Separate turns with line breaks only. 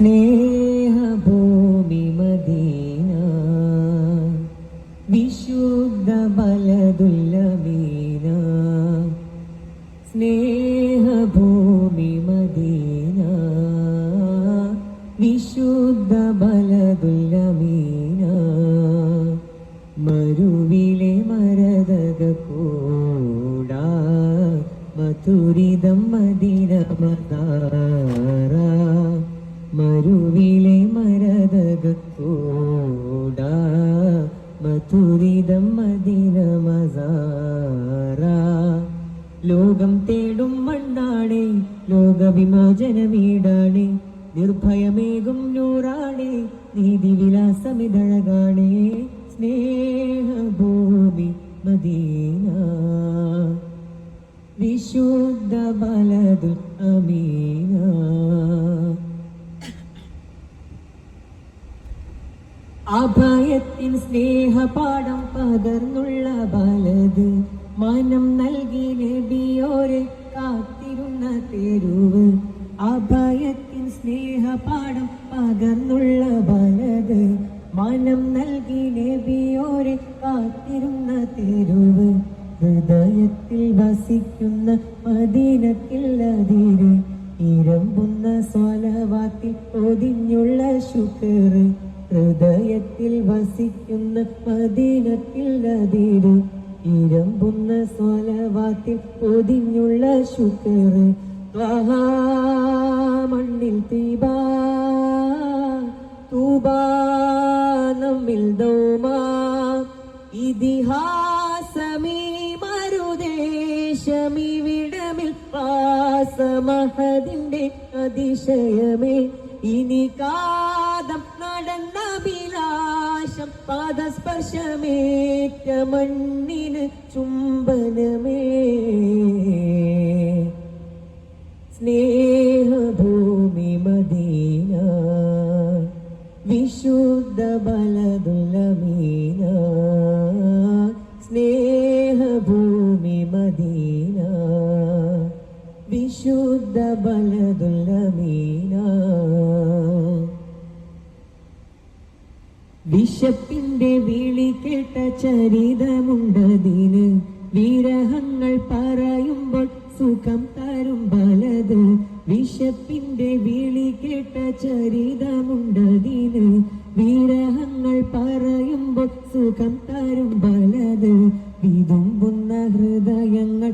സ്നേഹഭൂമി Medina വിശുദ്ധ ബലദുല്ലമീന സ്നേഹഭൂമി Medina വിശുദ്ധ ബലദുല്ലമീന മരുവിലെ മരതക കൂടാ. മധുരിതം മദിന മതാറ മരുവിലെ മരതക കൂടാ മധുരിതം മദിന മസാറ ലോകം തേടും മണ്ണാണേ ലോകവിമോചനമീടാണേ നിർഭയമേകും നൂറാണേ നീതിവിലാസമിതഴകാണേ സ്നേഹഭൂമി മദീന. വിശുദ്ധ ബലതു അമീന. അഭയത്തിൻ സ്നേഹപാഠം പകർന്നുള്ള ബലത് മനം നൽകി നബിയോരെ കാത്തിരുന്ന തെരുവ്. അഭയത്തിൻ സ്നേഹപാഠം പകർന്നുള്ള ബലത് മനം നൽകി നബിയോരെ കാത്തിരുന്ന തെരുവ്. ഹൃദയത്തിൽ വസിക്കുന്ന മദീനത്തിൽ അതിര് ഇരമ്പുന്ന സ്വലവാത്തിൽ പൊതിഞ്ഞുള്ള ശുക്ർ. ഹൃദയത്തിൽ വസിക്കുന്ന പതിനത്തിൽ അതിര് ഇരമ്പുന്ന സ്വലവാത്തിൽ പൊതിഞ്ഞുള്ള ശുക്കർ മണ്ണിൽ തീബാ തൂബാ നമ്മിൽ ഇതിഹാസമീ മരുദേശമിവിടമിൽ പാസമഹതിന്റെ അതിശയമേ. ഇനി വിലാശം പാദസ്പർശമേറ്റ മണ്ണിന് ചുംബനമേ. സ്നേഹഭൂമി മദീന വിശുദ്ധ ബലദുലമീന സ്നേഹഭൂമി മദീന വിശുദ്ധ ബലദുലമീന വിശപ്പിന്റെ വിളി കേട്ട ചരിതമുണ്ടതിന് വിരഹങ്ങൾ പറയുമ്പോൾ സുഖം തരും പലത്. വിശപ്പിന്റെ വിളി കേട്ട ചരിതമുണ്ടതിന് വിരഹങ്ങൾ പറയുമ്പോൾ സുഖം തരും പലത്. വിതുമ്പുന്ന ഹൃദയങ്ങൾ